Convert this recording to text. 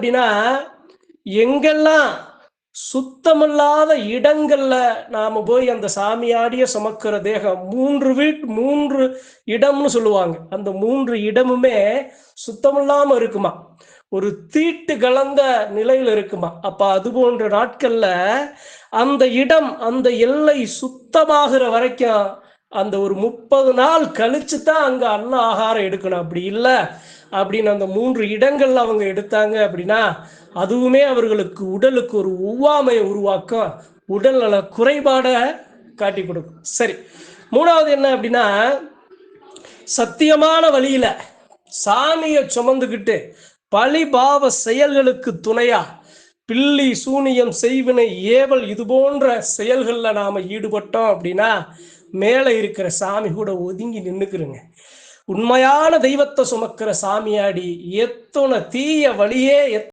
அப்படின்னா எங்கெல்லாம் சுத்தமில்லாத இடங்கள்ல நாம போய் அந்த சாமியாடிய சுமக்கிற தேகம் மூன்று வீட் மூன்று இடம்னு சொல்லுவாங்க. அந்த மூன்று இடமுமே சுத்தமில்லாம இருக்குமா? ஒரு தீட்டு கலந்த நிலையில இருக்குமா? அப்ப அது போன்ற நாட்கள்ல அந்த இடம் அந்த எல்லை சுத்தமாகிற வரைக்கும் அந்த ஒரு முப்பது நாள் கழிச்சு தான் அங்கே அன்ன ஆகாரம் எடுக்கணும். அப்படி இல்லை. அப்படின்னு அந்த மூன்று இடங்கள்ல அவங்க எடுத்தாங்க அப்படின்னா அதுவுமே அவர்களுக்கு உடலுக்கு ஒரு ஒவ்வாமையை உருவாக்கும். உடல் நல குறைபாடை காட்டி கொடுக்கும். சரி. மூணாவது என்ன அப்படின்னா சத்தியமான வழியில சாமியை சுமந்துக்கிட்டு பழிபாவ செயல்களுக்கு துணையா பில்லி சூனியம் செய்வினை ஏவல் இது போன்ற செயல்களில் நாம் ஈடுபட்டோம் அப்படின்னா மேலே இருக்கிற சாமி கூட ஒதுங்கி நின்றுக்குறேங்க உண்மையான தெய்வத்தை சுமக்கிற சாமியாடி எத்தனை தீய வழியே